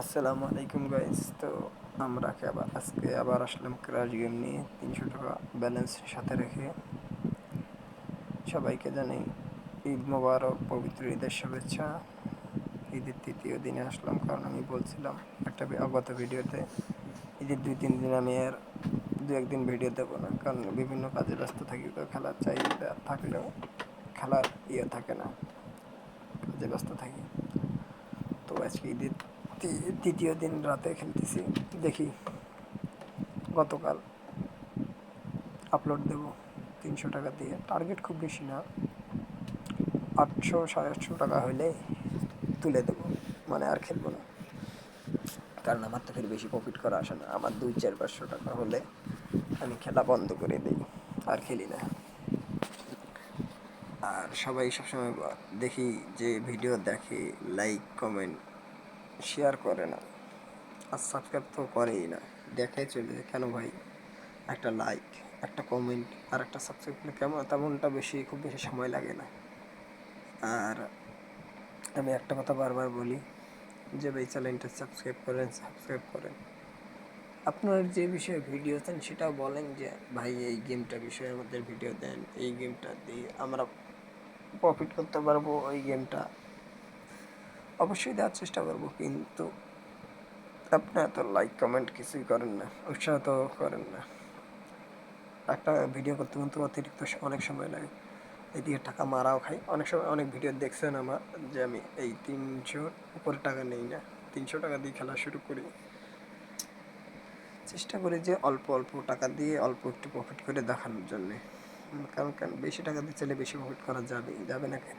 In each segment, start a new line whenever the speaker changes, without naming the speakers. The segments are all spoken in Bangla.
আসসালামু আলাইকুম গাইস তো আমরা আবার, আজকে আবার আসলাম ক্রাশ গেম নিয়ে। তিনশো টাকা ব্যালেন্স সাথে রেখে। সবাইকে জানাই ঈদ মোবারক, পবিত্র ঈদের শুভেচ্ছা। ঈদের তৃতীয় দিনে আসলাম কারণ আমি বলছিলাম একটা ভি- গত ভিডিওতে, ঈদের দুই, তিন দিন আমি আর দু একদিন ভিডিও দেবো না। কারণ বিভিন্ন কাজে ব্যস্ত থাকি, তো খেলার চাহিদা থাকলেও খেলার ইয়ে থাকে না, কাজে ব্যস্ত থাকি। তো আজকে ঈদের তৃতীয় দিন রাতে খেলতেছি। দেখি গতকাল আপলোড দেব তিনশো টাকা দিয়ে। টার্গেট খুব বেশি না। আটশো সাড়ে আটশো টাকা হলে তুলে দেবো। মানে আর খেলব না। কারণ আমার তো ফের বেশি প্রফিট করা আসে না। আমার দুই চার পাঁচশো টাকা হলে আমি খেলা বন্ধ করে দিই, আর খেলি না। আর সবাই সবসময় দেখি যে ভিডিও দেখে লাইক কমেন্ট শেয়ার করে না। আর সাবস্ক্রাইব তো করেই না। দেখে চলে যায়, কেন ভাই? একটা লাইক একটা কমেন্ট আর একটা সাবস্ক্রাইব করলে কেমন? তেমনটা বেশি, খুব বেশি সময় লাগে না। আর আমি একটা কথা বারবার বলি, যে ভাই চ্যানেলটা সাবস্ক্রাইব করেন সাবস্ক্রাইব করেন। আপনার যে বিষয়ে ভিডিও দেন, সেটাও বলেন যে, ভাই, এই গেমটা বিষয়ে আমাদের ভিডিও দেন, এই গেমটা দিয়ে আমরা প্রফিট করতে পারব, ওই গেমটা অবশ্যই দেওয়ার চেষ্টা করব, কিন্তু আপনার তো লাইক কমেন্ট কিছুই করেন না উৎসাহ তো করেন না। একটা ভিডিও করতে কিন্তু অতিরিক্ত অনেক সময় লাগে। এদিকে টাকা মারাও খাই। অনেক সময় অনেক ভিডিও দেখছেন আমার যে আমি এই তিনশোর উপরে টাকা নেই না, তিনশো টাকা দিয়ে খেলা শুরু করি। চেষ্টা করি যে অল্প অল্প টাকা দিয়ে অল্প একটু প্রফিট করে দেখানোর জন্যে। কারণ কেন? বেশি টাকা দিয়ে চাইলে বেশি প্রফিট করা যাবে যাবে না কেন?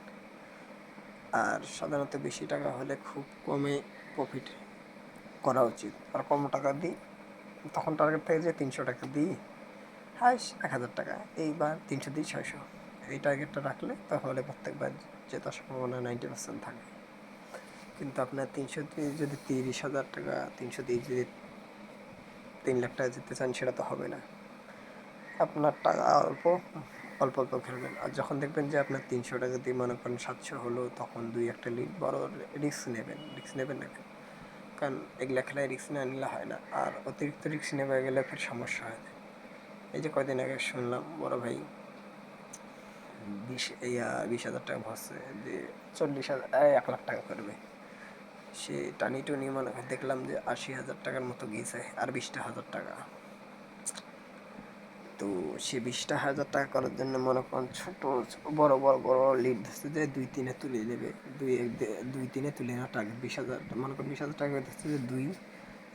আর সাধারণত বেশি টাকা হলে খুব কমে প্রফিট করা উচিত। আর কম টাকা দিই, তখন টার্গেট থাকে যে তিনশো টাকা দিই। হাইস এক হাজার টাকা। এইবার তিনশো দিই, ছয়শো। এই টার্গেটটা রাখলে তাহলে প্রত্যেকবার জেতার সম্ভাবনা নাইনটি পার্সেন্ট থাকে। কিন্তু আপনার তিনশো দিয়ে যদি তিরিশ হাজার টাকা, তিনশো দিয়ে যদি তিন লাখ টাকা জিততে চান, সেটা তো হবে না। আপনার টাকা অল্প অল্প অল্প খেলবেন। আর যখন দেখবেন যে আপনার তিনশো টাকা দিয়ে মনে করেন সাতশো হলো, তখন দুই একটা লিড বড় রিস্ক নেবেন রিস্ক নেবেন না? কারণ এগুলা খেলায় রিস্ক না নিলে হয় না। আর অতিরিক্ত রিস্ক নেবে গেলে ফের সমস্যা হয় এই যে কয়দিন আগে শুনলাম, বড় ভাই বিশ ইয়া বিশ হাজার টাকা ভরছে যে চল্লিশ হাজার এক লাখ টাকা করবে সে টানি টুনি মনে দেখলাম যে আশি হাজার টাকার মতো গিয়েছে আর বিশটা হাজার টাকা। তো সে বিশটা হাজার টাকা করার জন্য মনে করেন ছোট বড় বড় বড় লিড ধরছে যে দুই তিনে তুলে নেবে দুই দুই তিনে তুলে নেওয়া টার্গেট বিশ হাজার। মনে করেন বিশ হাজার টাকা ধরছে যে দুই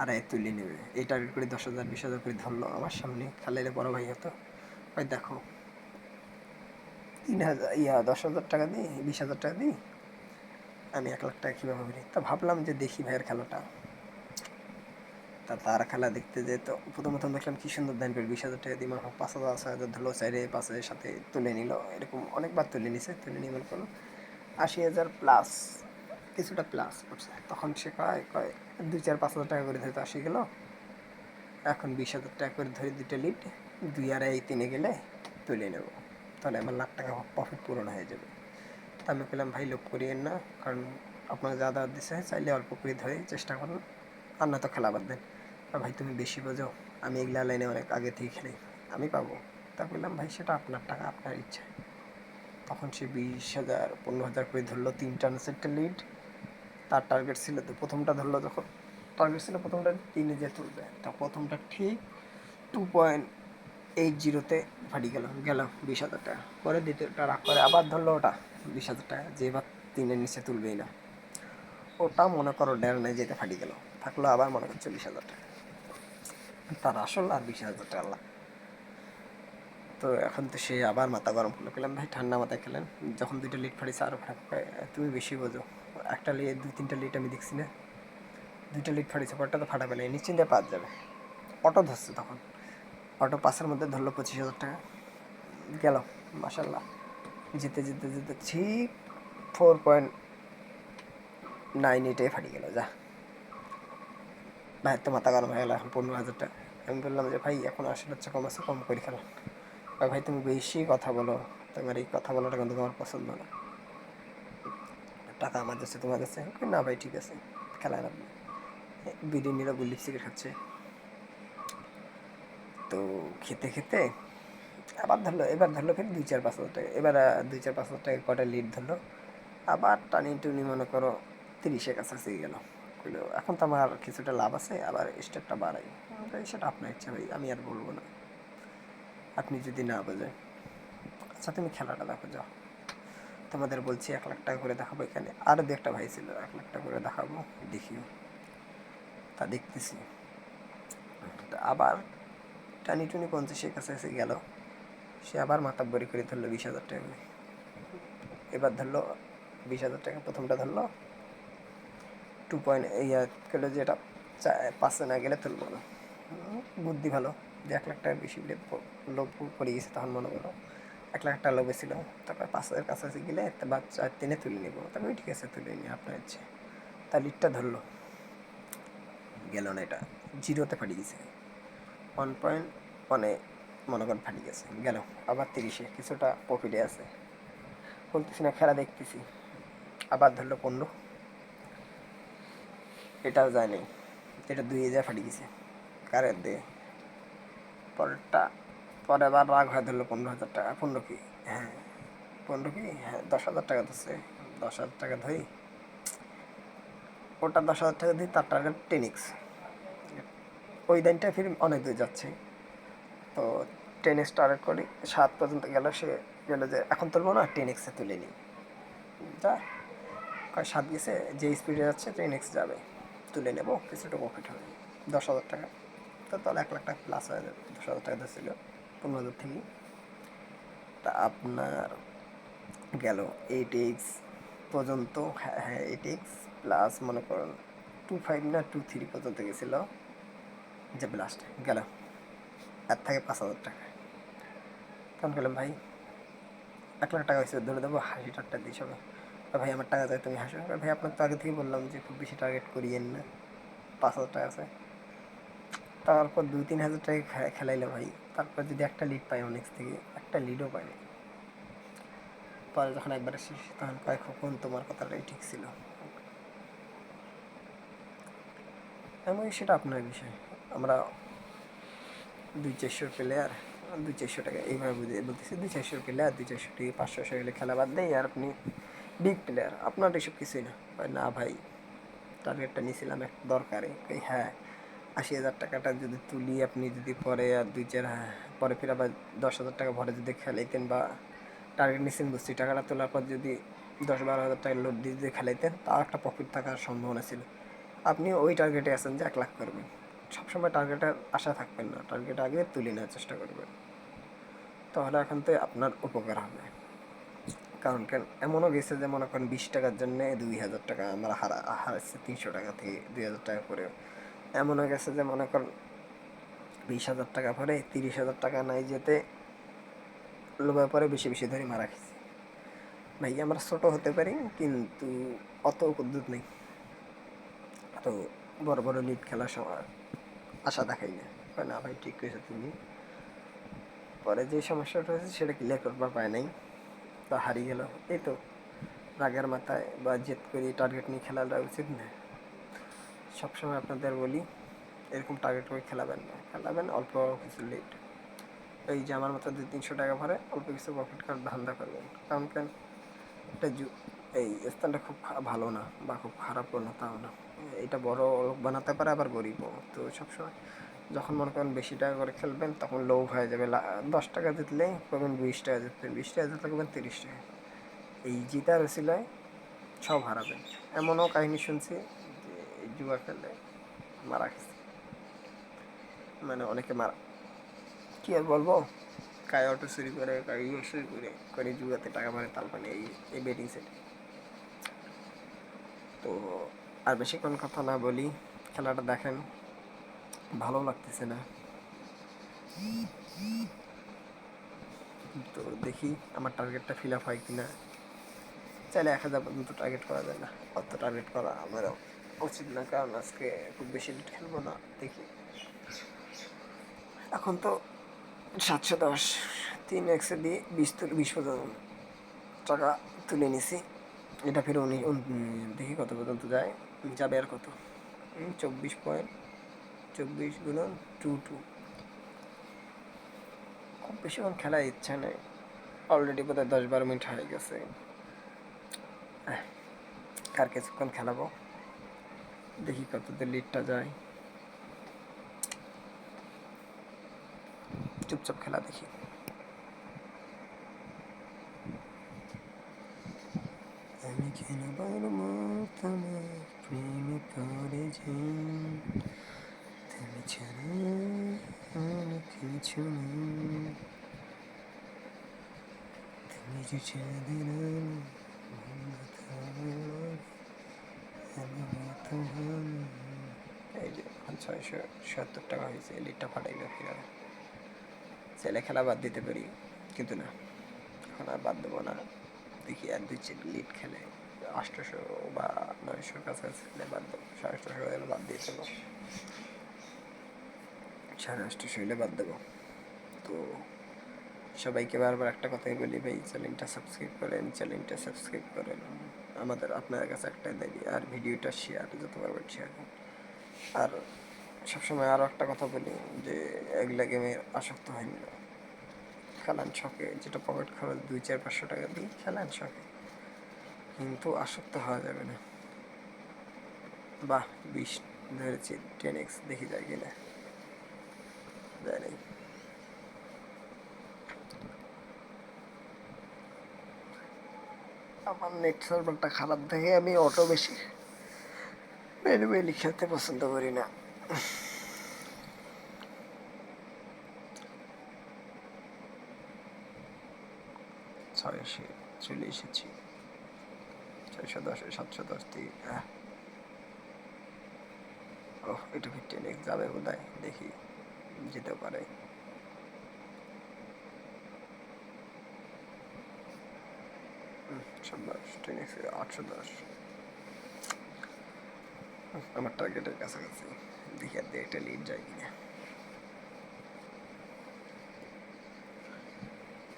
আড়াই তুলে নেবে। এই টার্গেট করে দশ হাজার, বিশ হাজার করে ধরলো আমার সামনে। খালাইলে বড় ভাই হতো ভাই দেখো, তিন হাজার, ইয়া দশ হাজার টাকা দিই, বিশ হাজার টাকা দিই, আমি এক লাখ টাকা কীভাবে তা ভাবলাম যে দেখি ভাইয়ের খেলাটা। তা তার খেলা দেখতে যে তো প্রথম প্রথম দেখলাম কি সুন্দর দান করে বিশ হাজার টাকা দিয়ে মনে হয় পাঁচ হাজার, ছয় হাজার ধরলো চাইরে পাঁচের সাথে তুলে নিল। এরকম অনেকবার তুলে নিছে, তুলে নিয়ে মনে করল আশি হাজার প্লাস কিছুটা প্লাস করছে। তখন সে কয় কয়, দুই চার পাঁচ হাজার টাকা করে ধরে তো আসি গেল। এখন বিশ হাজার টাকা করে ধরে দুইটা লিড দুই আড়াই, তিনে গেলে তুলে নেব। তাহলে আমার লাখ টাকা প্রফিট পূরণ হয়ে যাবে। তা আমি পেলাম ভাই লোক করিয়েন না, কারণ আপনার যা দাওয়াত দিচ্ছে চাইলে অল্প করে ধরে চেষ্টা করুন। আর না তো খেলা বাদ দেন। ভাই, তুমি বেশি বোঝো। আমি এগুলা লাইনে অনেক আগে থেকে খেলি। আমি পাবো। তা বললাম ভাই, সেটা আপনার টাকা, আপনার ইচ্ছা। তখন সে বিশ হাজার, পনেরো হাজার করে ধরলো তিনটা না লিড তার টার্গেট ছিল তো প্রথমটা ধরলো যখন। টার্গেট ছিল প্রথমটা তিনে যে তুলবে। তা প্রথমটা ঠিক টু পয়েন্ট এইট জিরোতে ফাটি গেল গেল বিশ হাজার টাকা। পরে দ্বিতীয়টা রাখ করে আবার ধরলো ওটা, বিশ হাজার টাকা। যে এবার তিনের নিচে তুলবেই না। ওটা মনে করো ডের নেই যেতে ফাটি গেল। থাকল আবার মনে করো চল্লিশ হাজার টাকা। তার আসল আর বিশ হাজার টাকা তো এখন তো সে আবার মাথা গরম করল। বললাম ভাই, ঠান্ডা মাথায় খেলেন। যখন দুইটা লিট ফাটিছে আরও খারাপ তুমি বেশি বোঝো। একটা লিট দুই, তিনটা লিট আমি দেখছি না। দুইটা লিট ফাটিছে পরটা তো ফাটাবে না। নিশ্চিন্তে পাঁচ যাবে। অটো ধরছে তখন। অটো পাসের মধ্যে ধরলো পঁচিশ হাজার টাকা। গেল মাসাল্লাহ যেতে যেতে যেতে ঠিক ফোর পয়েন্ট নাইন এইটে ফাটি গেল, যা। ভাই তো মাথা গরম হয়ে গেল এখন, পনেরো হাজার টাকা আমি বললাম যে, ভাই, এখন আসলে হচ্ছে কম আছে, কম করে খেলো আর ভাই, তুমি বেশি কথা বলো। তোমার এই কথা বলাটা কিন্তু তোমার পছন্দ না। টাকা আমার কাছে, তোমার কাছে? না, ভাই, ঠিক আছে, খেলায় রাখব বিরিয়ানিরা গুলি সিগারেট খাচ্ছে। তো খেতে খেতে আবার ধরলো, এবার ধরলো ফের দুই, চার, পাঁচ হাজার টাকা, এবার দুই, চার, পাঁচ হাজার টাকা কটা লিড ধরলো। আবার টানি টুনি মনে করো, তিরিশের কাছাকাছি গেল। এখন তো আমার কিছুটা লাভ আছে, আবার স্টেপটা বাড়াই। সেটা আপনার ইচ্ছা ভাই, আমি আর বলব না। আপনি যদি না বোঝেন। আচ্ছা তুমি খেলাটা দেখো, যাও। তোমাদের বলছি এক লাখ টাকা করে দেখাবো এখানে। আরও দু একটা ভাই ছিল, এক লাখ টাকা করে দেখাবো, দেখিও। তা দেখতেছি। আবার টানি টুনি পঞ্চাশের এসে গেল। সে আবার মাথা বড়ি করে ধরলো বিশ হাজার টাকা। এবার ধরলো বিশ হাজার টাকা, প্রথমটা ধরলো। টু পয়েন্ট ইয়া গেলো যে এটা চা- পাঁচে না গেলে তুলবো না। বুদ্ধি ভালো, যে এক লাখ টাকা বেশি লোভ পড়ে গেছে তখন মনে করো, এক লাখ টাকা লোভে ছিল, তারপর পাঁচ হাজার কাছাকাছি গেলে একটা বাচ্চা টেনে তুলে নেব। তারপরে ঠিক আছে, তুলে নিই আপনার ইচ্ছে। তা লিডটা ধরলো। গেল না এটা, জিরোতে ফাটি গেছে ওয়ান পয়েন্ট মানে মনে করেন ফাটি গেছে, গেল। আবার তিরিশে, কিছুটা প্রফিটে আছে। বলতেছি না, খেলা দেখতেছি। আবার ধরলো পনেরো। এটাও যায় নাই এটা দুই হাজার ফাটি গেছে। কারেন্ট দিয়ে পরেরটা, পরে আবার রাগ হয়ে ধরলো পনেরো হাজার টাকা। পনেরো কি? হ্যাঁ। পনেরো কি? হ্যাঁ দশ হাজার টাকা ধরছে। দশ হাজার টাকা ধরি। ওটা দশ হাজার টাকা দিই তার টার্গেট টেনিক্স ওই দিনটা ফির অনেক দূর যাচ্ছে। তো টেন এক্স টার্গেট করি। সাত পর্যন্ত গেল সে গেল যে, এখন তুলবো না টেন এক্সে তুলে নিই। যা। সাত গেছে যে স্পিডে যাচ্ছে টেন এক্স যাবে। তুলে নেব, কিছুটা প্রফিট হবে। দশ হাজার টাকা। তো তাহলে এক লাখ টাকা প্লাস হয়ে যাবে। দশ হাজার টাকা ধরছিল পনেরো হাজার থেকে। তা আপনার গেল এইট এক্স পর্যন্ত হ্যাঁ হ্যাঁ এইট এক্স প্লাস মনে করেন টু ফাইভ না টু থ্রি পর্যন্ত গেছিল। যে ব্লাস্ট গেল। এর থেকে পাঁচ হাজার টাকা। তখন গেলাম ভাই, এক লাখ টাকা হয়েছে, ধরে দেবো হাসি টাকটা দিস হবে। আর ভাই, আমার টাকা চাই, তুমি হাসো। ভাই, আপনার তো আগে থেকে বললাম যে খুব বেশি টার্গেট করিয়েন না। পাঁচ হাজার টাকা আছে। তারপর দুই, তিন হাজার টাকা খেলাইলে ভাই। তারপর যদি একটা লিড পাই অনেক থেকে, একটা লিডও পাই পরে যখন একবার শেষ তখন কয়েক তোমার কথাটাই ঠিক ছিল? আমি সেটা আপনার বিষয়। আমরা দুই চারশোর প্লেয়ার দুই, চারশো টাকা। এইভাবে বুঝে, বলতেছি, দুই চারশোর প্লেয়ার দুই, চারশো টাকা, পাঁচশো গেলে খেলা বাদ দেয় আর আপনি বিগ প্লেয়ার আপনার এসব কিছুই না। না ভাই টার্গেটটা নিয়েছিলাম একটা দরকারে। হ্যাঁ আশি হাজার টাকাটা যদি তুলি আপনি যদি পরে আর দুই চার হ্যাঁ, পরে ফির আবার দশ হাজার টাকা ভরে যদি খেলাইতেন বা টার্গেট নিয়েছেন বুঝছি টাকাটা তোলার পর যদি দশ বারো হাজার টাকা লোড দিয়ে যদি খেলাইতেন তাও একটা প্রফিট থাকার সম্ভাবনা ছিল। আপনি ওই টার্গেটে আছেন যে এক লাখ করবেন। সবসময় টার্গেটের আশা থাকবেন না। টার্গেট আগে তুলে নেওয়ার চেষ্টা করবেন। তাহলে এখন তো আপনার উপকার হবে। কারণ কেন? এমনও গেছে যে মনে করেন বিশ টাকার জন্য দুই হাজার টাকা আমরা হারা হারাচ্ছি তিনশো টাকা থেকে দুই হাজার টাকা করে এমনও গেছে যে মনে করেন বিশ হাজার টাকা পরে তিরিশ হাজার টাকা নাই যেতে লোভে পরে বেশি বেশি ধরে মারা খেয়েছি। ভাই, আমরা ছোট হতে পারি কিন্তু অত উদ্যুত নেই। তো বড় বড় লিড খেলার সময় আশা দেখাই না না ভাই, ঠিক করেছ তুমি। পরে যে সমস্যাটা হয়েছে সেটা ক্লিয়ার করবার পায় নাই। বা হারিয়ে গেল। এই তো, রাগের মাথায় বা জেদ করে টার্গেট নিয়ে খেলাটা উচিত না। সবসময় আপনাদের বলি, এরকম টার্গেট করে খেলাবেন না। খেলাবেন, অল্প কিছু লেট এই যে আমার মতো দু তিনশো টাকা ভরে অল্প কিছু প্রফিট করার ধান্দা করবেন। কারণ কেন? একটা এই স্থানটা খুব ভালো না বা খুব খারাপও না তাও না। এটা বড় লোক বানাতে পারে, আবার গরিবও তো সবসময় যখন মনে করেন বেশি টাকা করে খেলবেন, তখন লোভ হয়ে যাবে। দশ টাকা জিতলে করবেন বিশ টাকা জিতবেন, বিশ টাকা জিতলে করবেন তিরিশ টাকা। এই জিতার ওসিলায় সব হারাবেন। এমনও কাহিনী শুনছি যে এই জুয়া খেলে মারা গেছে। মানে অনেকে মারা কি আর বলব? কায় অটো চুরি করে কায় ইয়ে চুরি করে করে জুয়াতে টাকা মারে তার মানে এই এই বেটিং সেট তো আর বেশিক্ষণ কথা না বলি, খেলাটা দেখেন, ভালো লাগতেছে না। তো দেখি আমার টার্গেটটা ফিল আপ হয় কিনা। চাইলে এক হাজার পর্যন্ত টার্গেট করা যায় না, অত টার্গেট করা আমারও উচিত না, কারণ আজকে খুব বেশি খেলব না, দেখি। এখন তো সাতশো দশ, তিন একশো দিয়ে বিশ বিশ টাকা তুলে নিছি। এটা ফের উনি দেখি কত পর্যন্ত যায়। যাবে আর কত? চব্বিশ পয়েন্ট চব্বিশ গুণন টু টু খুব বেশিক্ষণ খেলার ইচ্ছা নেই। অলরেডি বোধহয় দশ বারো মিনিট হয়ে গেছে। আর কিছুক্ষণ খেলাবো? দেখি কতদূর লিডটা যায়। চুপচাপ খেলা দেখি আমি কেন পারব তোমার প্রেমে পড়ে যাই। তুমি ছাড়া কিছু নেই। তুমি যে চাঁদের। এই যে, ছয়শো সত্তর টাকা হয়েছে ছেলে খেলা বাদ দিতে পারি, কিন্তু না, এখন আর বাদ দেবো না। দেখি আর দুই চার লিড খেলে। আটশোশো বা নয়শোর কাছাকাছি খেলে বাদ দেবো সাড়ে আটশোশো হলে বাদ দিয়ে দেবো সাড়ে আটশোশো হলে বাদ দেবো। তো সবাইকে বারবার একটা কথাই বলি, ভাই, চ্যানেলটা সাবস্ক্রাইব করেন, চ্যানেলটা সাবস্ক্রাইব করেন। আমাদের আপনাদের কাছে একটাই দাবি, আর ভিডিওটা শেয়ার যত শেয়ার আর সবসময় আরও একটা কথা বলি, যে এগুলা গেমে আসক্ত হয়নি না। খেলান শখে, যেটা পকেট খরচ দুই, চার, পাঁচশো টাকা দিয়ে খেলান শখে। কিন্তু আসক্ত হওয়া যাবে না। বাহ, বিশ ধরেছি টেন এক্স দেখি যায় কিনা। যায় নাই। আমার নেট সার্ভারটা খারাপ দেখে আমি অটো বেশি ম্যানুয়ালি খেলতে পছন্দ করি না। ছয়শো চলে এসেছি ছয়শো দশে সাতশো দশ থেকে ও এটা ফিফটিন এক্স যাবে বোধ দেখি, যেতে পারে। আটশো দশ। আমার টার্গেটের কাছাকাছি, দেখি আর একটা লিড যায় কিনা।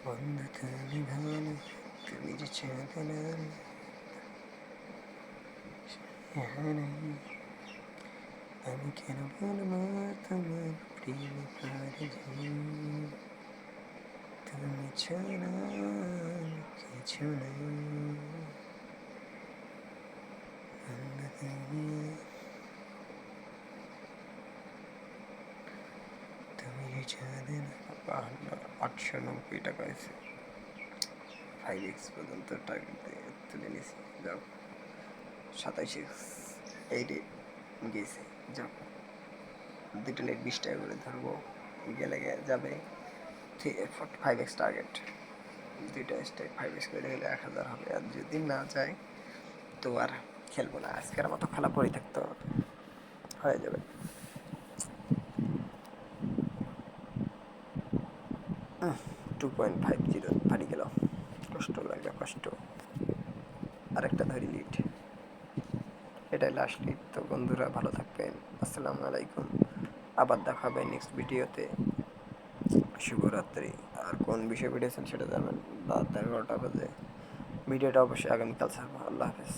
বন্ধু, তুমি ভালো, তুমি যে চাঁদে না আমি কেন বলব তোমার প্রেম পারে তুমি ছাড়া কিছু নেই। তুমি চাঁদে না, আটশো নব্বই টাকা হয়েছে। ফাইভ এক্স পর্যন্ত দিয়ে তুলে নিয়েছি। যাও। সাতাইশ এক্স এইটে গেছে। যাও দুটো লেট বিশ টাকা করে ধরবো। গেলে যাবে। ফাইভ এক্স টার্গেট দুইটা স্টেক ফাইভ এক্স করে গেলে এক হাজার হবে। আর যদি না যায়, তো আর খেলব না। আজকের মতো খেলা পড়ে থাকতো হয়ে যাবে। টু পয়েন্ট ফাইভ জিরো ফাটি গেল কষ্ট লাগল কষ্ট। আরেকটা ধরি লিড এটাই লাস্ট লিড তো বন্ধুরা, ভালো থাকবেন। আসসালামু আলাইকুম। আবার দেখা হবে নেক্সট ভিডিওতে শুভরাত্রি। আর কোন বিষয়ে ভিডিও সেটা জানাবেন? রাত এগারোটা বাজে। ভিডিওটা অবশ্যই আগামীকাল ছাড়বো। আল্লাহ হাফেজ।